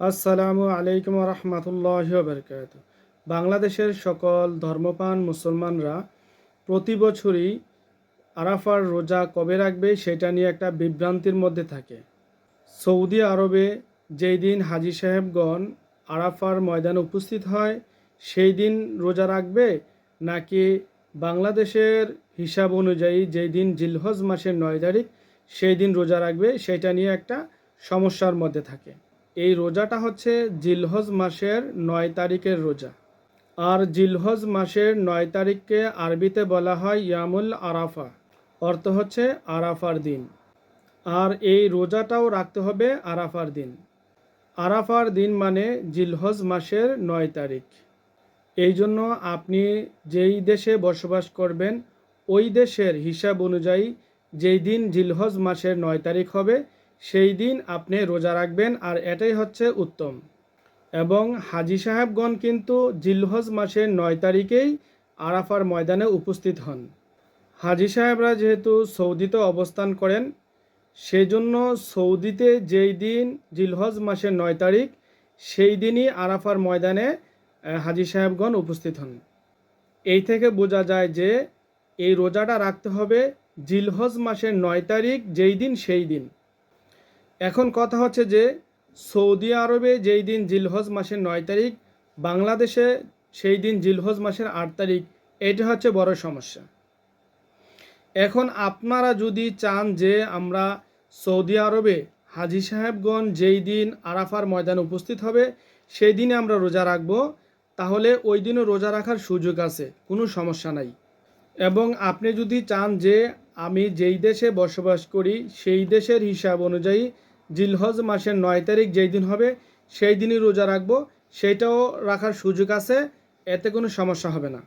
আসসালামু আলাইকুম রহমতুল্লাহ বরকাত বাংলাদেশের সকল ধর্মপান মুসলমানরা প্রতি বছরই আরাফার রোজা কবে রাখবে সেটা নিয়ে একটা বিভ্রান্তির মধ্যে থাকে। সৌদি আরবে যেই দিন হাজি সাহেবগণ আরাফার ময়দানে উপস্থিত হয়, সেই দিন রোজা রাখবে? নাকি বাংলাদেশের হিসাব অনুযায়ী যেই দিন জিলহজ মাসের নয় তারিখ, সেই দিন রোজা রাখবে? সেটা নিয়ে একটা সমস্যার মধ্যে থাকে। এই রোজাটা হচ্ছে জিলহজ মাসের নয় তারিখের রোজা। আর জিলহজ মাসের নয় তারিখকে আরবিতে বলা হয় ইয়ামুল আরাফা, অর্থ হচ্ছে আরাফার দিন। আর এই রোজাটাও রাখতে হবে আরাফার দিন। আরাফার দিন মানে জিলহজ মাসের নয় তারিখ। এই জন্য আপনি যেই দেশে বসবাস করবেন, ওই দেশের হিসাব অনুযায়ী যেই দিন জিলহজ মাসের নয় তারিখ হবে সেই দিন আপনি রোজা রাখবেন আর এটাই হচ্ছে উত্তম। এবং হাজি সাহেবগণ কিন্তু জিলহজ মাসের নয় তারিখেই আরাফার ময়দানে উপস্থিত হন। হাজি সাহেবরা যেহেতু সৌদিতে অবস্থান করেন সেই জন্য সৌদিতে যেই দিন জিলহজ মাসের নয় তারিখ, সেই দিনই আরাফার ময়দানে হাজি সাহেবগণ উপস্থিত হন। এই থেকে বোঝা যায় যে এই রোজাটা রাখতে হবে জিলহজ মাসের নয় তারিখ যেই দিন, সেই দিন। এখন কথা হচ্ছে যে সৌদি আরবে যেই দিন জিলহজ মাসের নয় তারিখ, বাংলাদেশে সেই দিন জিলহজ মাসের আট তারিখ, এটা হচ্ছে বড় সমস্যা। এখন আপনারা যদি চান যে আমরা সৌদি আরবে হাজি সাহেবগণ যেই দিন আরাফার ময়দানে উপস্থিত হবে, সেই দিনে আমরা রোজা রাখব, তাহলে ওই দিনও রোজা রাখার সুযোগ আছে, কোনো সমস্যা নাই। এবং আপনি যদি চান যে আমি যেই দেশে বসবাস করি, সেই দেশের হিসাব অনুযায়ী জিলহজ মাসের নয় তারিখ যেই দিন হবে, সেই দিনই রোজা রাখব। সেইটাও রাখার সুযোগ আছে, এতে কোনো সমস্যা হবে না।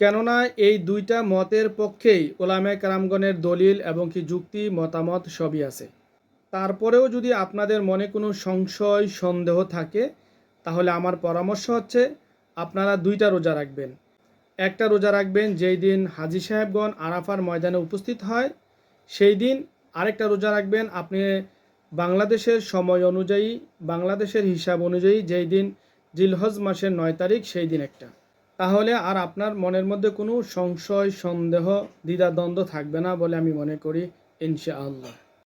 কেননা এই দুইটা মতের পক্ষেই ওলামে কারামগণের দলিল এবং কি যুক্তি, মতামত সবই আছে। তারপরেও যদি আপনাদের মনে কোনো সংশয়, সন্দেহ থাকে, তাহলে আমার পরামর্শ হচ্ছে, আপনারা দুইটা রোজা রাখবেন। একটা রোজা রাখবেন যেই দিন হাজি সাহেবগণ আরাফার ময়দানে উপস্থিত হয়, সেই দিন আরেকটা রোজা রাখবেন আপনি বাংলাদেশের সময় অনুযায়ী, বাংলাদেশের হিসাব অনুযায়ী যেই দিন জিলহজ মাসের নয় তারিখ, সেই দিন একটা। তাহলে আর আপনার মনের মধ্যে কোনো সংশয়, সন্দেহ, দ্বিধাদ্বন্দ্ব থাকবে না বলে আমি মনে করি, ইনশাআল্লাহ।